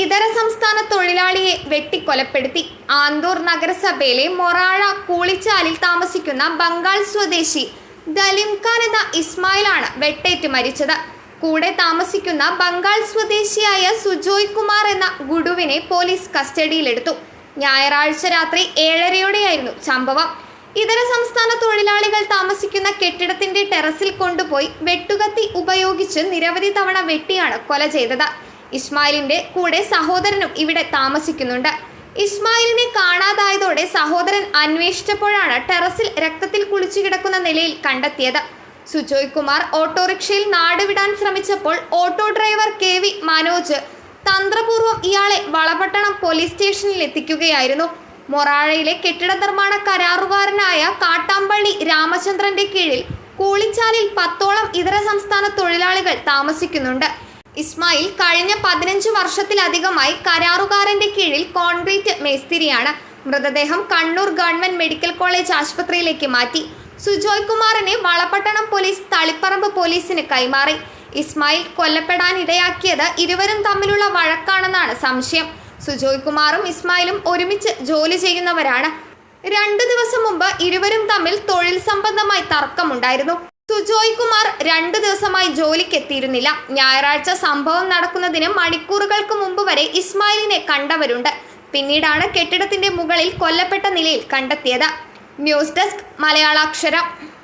ഇതര സംസ്ഥാന തൊഴിലാളിയെ വെട്ടിക്കൊലപ്പെടുത്തി. ആന്തൂർ നഗരസഭയിലെ മൊറാഴ കൂളിച്ചാലിൽ താമസിക്കുന്ന ബംഗാൾ സ്വദേശി ദലിം എന്ന ഇസ്മായിലാണ് വെട്ടേറ്റ് മരിച്ചത്. കൂടെ താമസിക്കുന്ന ബംഗാൾ സ്വദേശിയായ സുജോയ് കുമാർ എന്ന ഗുഡുവിനെ പോലീസ് കസ്റ്റഡിയിലെടുത്തു. ഞായറാഴ്ച രാത്രി ഏഴരയോടെയായിരുന്നു സംഭവം. ഇതര സംസ്ഥാന തൊഴിലാളികൾ താമസിക്കുന്ന കെട്ടിടത്തിന്റെ ടെറസിൽ കൊണ്ടുപോയി വെട്ടുകത്തി ഉപയോഗിച്ച് നിരവധി തവണ വെട്ടിയാണ് കൊല ചെയ്തത്. ഇസ്മായിലിന്റെ കൂടെ സഹോദരനും ഇവിടെ താമസിക്കുന്നുണ്ട്. ഇസ്മായിലിനെ കാണാതായതോടെ സഹോദരൻ അന്വേഷിച്ചപ്പോഴാണ് ടെറസിൽ രക്തത്തിൽ കുളിച്ചു കിടക്കുന്ന നിലയിൽ കണ്ടെത്തിയത്. സുജോയ് കുമാർ ഓട്ടോറിക്ഷയിൽ നാടുവിടാൻ ശ്രമിച്ചപ്പോൾ auto driver K V Manoj തന്ത്രപൂർവം ഇയാളെ വളപട്ടണം പോലീസ് സ്റ്റേഷനിൽ എത്തിക്കുകയായിരുന്നു. മൊറാഴയിലെ കെട്ടിട നിർമ്മാണ കരാറുകാരനായ കാട്ടാമ്പള്ളി രാമചന്ദ്രന്റെ കീഴിൽ കൂളിച്ചാലിൽ പത്തോളം ഇതര സംസ്ഥാന തൊഴിലാളികൾ താമസിക്കുന്നുണ്ട്. ഇസ്മായിൽ കഴിഞ്ഞ പതിനഞ്ച് വർഷത്തിലധികമായി കരാറുകാരന്റെ കീഴിൽ കോൺക്രീറ്റ് മേസ്തിരിയാണ് മൃതദേഹം കണ്ണൂർ ഗവൺമെന്റ് മെഡിക്കൽ കോളേജ് ആശുപത്രിയിലേക്ക് മാറ്റി. സുജോയ് കുമാറിനെ വളപട്ടണം പോലീസ് തളിപ്പറമ്പ് പോലീസിന് കൈമാറി. ഇസ്മായിൽ കൊല്ലപ്പെടാനിടയാക്കിയത് ഇരുവരും തമ്മിലുള്ള വഴക്കാണെന്നാണ് സംശയം. സുജോയ് കുമാറും ഇസ്മായിലും ഒരുമിച്ച് ജോലി ചെയ്യുന്നവരാണ്. രണ്ടു ദിവസം മുമ്പ് ഇരുവരും തമ്മിൽ തൊഴിൽ സംബന്ധമായി തർക്കമുണ്ടായിരുന്നു. സുജോയ് കുമാർ രണ്ടു ദിവസമായി ജോലിക്ക് എത്തിയിരുന്നില്ല ഞായറാഴ്ച സംഭവം നടക്കുന്നതിന് മണിക്കൂറുകൾക്ക് മുമ്പ് വരെ ഇസ്മായിലിനെ കണ്ടവരുണ്ട്. പിന്നീടാണ് കെട്ടിടത്തിന്റെ മുകളിൽ കൊല്ലപ്പെട്ട നിലയിൽ കണ്ടെത്തിയത്. News desk Malayalaksharam.